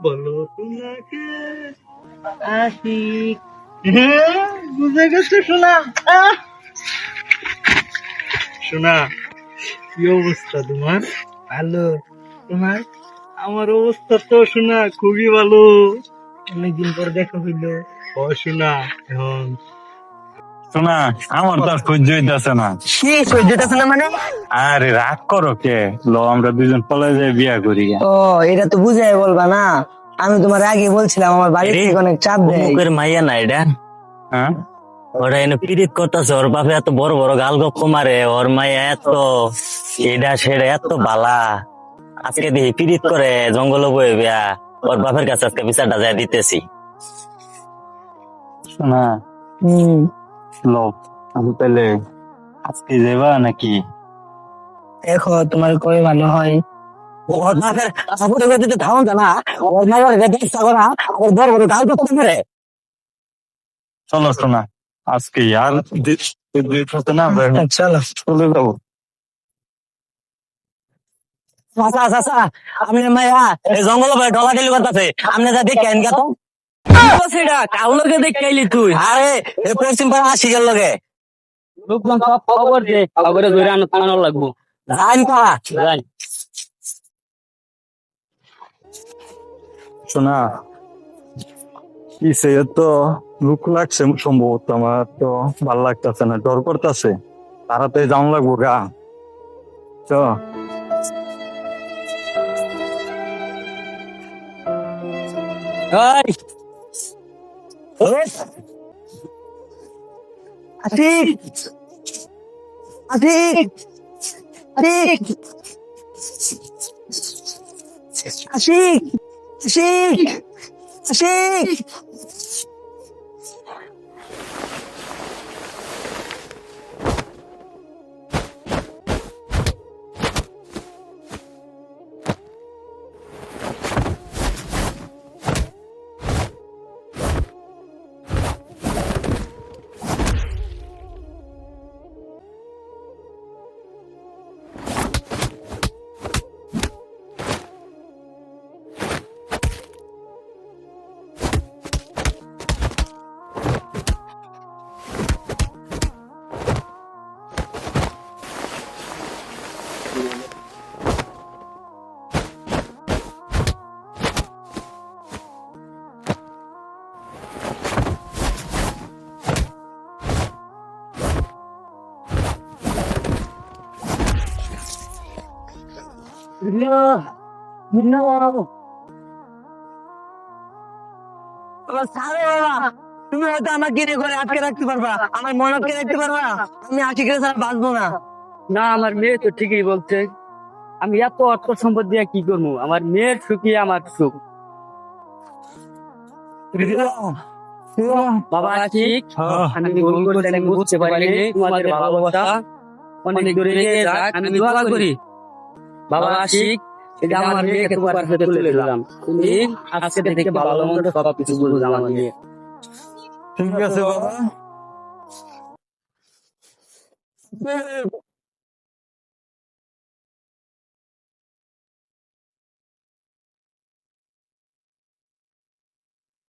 বলো তোমাকে আশিক হ্যাঁ, বুঝে গেছো শোনা শোনা কি অবস্থা তোমার? ভালো। তোমার? আমার অবস্থা তো শোনা খুবই ভালো। অনেকদিন পর দেখা হইল। ও শোনা এখন শোনা আমার তো আর সহ্য হইতেছে না। কি সহ্যটা না মানে? আরে রাগ করো কে? লো আমরা দুজন পলে যাই বিয়া করি ও এটা তো বুঝাই বলবা না। আমি তোমার আগে বলছিলাম আমার বাড়ি থেকে অনেক চাপ দেয়। মুখের মাইয়া না এটা হ্যাঁ? ওরা এনে পিরিত করতেছে ওর বাপে এত বড় বড় গাল গপ্প মারে ওর মাইয়া এত এটা সেটা এত বালা। আজকে দেখি পিরিত করে জঙ্গল বয়ে বিয়া ওর বাপের কাছে আজকে বিচারটা যায় দিতেছি। শোনা হম। লো আমি তাহলে আজকে যাবা নাকি? দেখো তোমার কবে ভালো হয়? ওর সাপোর্ট করে দিতে ধাউন না ওর মাইয়া দেখতে না ওর বড় বড় গাল গপ্প মারে চলো শোনা আজকে আর না চলো। চলে যাব। চাচা চাচা আমি এই জঙ্গল ডলা ডেলি করতেছে। আপনি যা তো? সেটা কাউলকে দেখে আইলি তুই। আরে এ পশ্চিম পাড়া আসি গেল লগে। লোকজন সব খবর দে খবরে ধরে আনো টানো লাগবো। জান পাড়া। যাই শোনা কিসে তো লুক লাগছে সম্ভবত আমার? তো ভালো লাগতেছে না ডর করতেছে। তাড়াতাড়ি যাওয়া লাগবো গা। চ। এই আশিক আশিক আশিক আশিক আশিক আশিক তুমি হয়তো আমার করে আটকে রাখতে পারবা আমার রাখতে পারবা আমি আশিকের ছাড়া বাঁচবো না না আমার মেয়ে তো ঠিকই বলছে। আমি এত অর্থ সম্পদ দিয়ে কি করব? আমার মেয়ের সুখী আমার সুখ। বাবা ঠিক। আমি ভুল করতে বুঝতে পারিনি। তোমাদের ভালোবাসা অনেক দূরে আমি দোয়া করি। বাবা আশিক এটা আমার মেয়েকে তোমার কাছে তুলে দিলাম। তুমি আজকে থেকে ভালো মন্দ সব কিছু বলব আমার মেয়ে। ঠিক আছে বাবা।